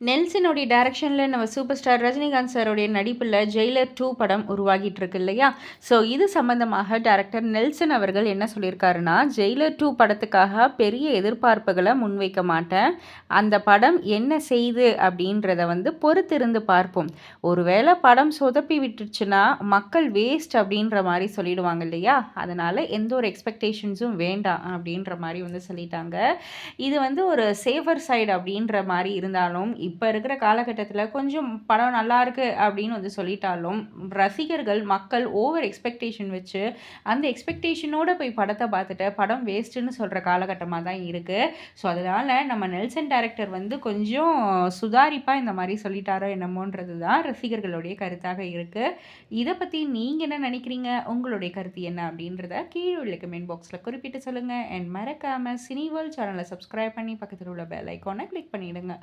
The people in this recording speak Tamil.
நெல்சனுடைய டைரக்ஷனில் நம்ம சூப்பர் ஸ்டார் ரஜினிகாந்த் சாருடைய நடிப்பில் ஜெயிலர் டூ படம் உருவாகிட்டு இருக்கு இல்லையா? ஸோ இது சம்மந்தமாக டேரக்டர் நெல்சன் அவர்கள் என்ன சொல்லியிருக்காருன்னா ஜெயிலர் டூ படத்துக்காக பெரிய எதிர்பார்ப்புகளை முன்வைக்க மாட்டேன். அந்த படம் என்ன செய்து அப்படின்றத வந்து பொறுத்திருந்து பார்ப்போம். ஒருவேளை படம் சொதப்பி விட்டுருச்சுன்னா மக்கள் வேஸ்ட் அப்படின்ற மாதிரி சொல்லிடுவாங்க இல்லையா? அதனால் எந்த ஒரு எக்ஸ்பெக்டேஷன்ஸும் வேண்டாம் அப்படின்ற மாதிரி வந்து சொல்லிட்டாங்க. இது வந்து ஒரு சேஃபர் சைடு அப்படின்ற மாதிரி இருந்தாலும் இப்போ இருக்கிற காலகட்டத்தில் கொஞ்சம் படம் நல்லாயிருக்கு அப்படின்னு வந்து சொல்லிட்டாலும் ரசிகர்கள் மக்கள் ஓவர் எக்ஸ்பெக்டேஷன் வச்சு அந்த எக்ஸ்பெக்டேஷனோடு போய் படத்தை பார்த்துட்டு படம் வேஸ்ட்டுன்னு சொல்கிற காலகட்டமாக தான் இருக்குது ஸோ அதனால் நம்ம நெல்சன் டேரக்டர் வந்து கொஞ்சம் சுதாரிப்பாக இந்த மாதிரி சொல்லிட்டாரோ என்னமோன்றது தான் ரசிகர்களுடைய கருத்தாக இருக்குது இதை பற்றி நீங்கள் என்ன நினைக்கிறீங்க? உங்களுடைய கருத்து என்ன அப்படின்றத கீழே உள்ள கமெண்ட் பாக்ஸில் குறிப்பிட்டு சொல்லுங்கள் அண்ட் மறக்காமல் சினி வேர்ல்ட் சேனலை சப்ஸ்கிரைப் பண்ணி பக்கத்தில் உள்ள பெல் ஐக்கானை கிளிக் பண்ணிவிடுங்க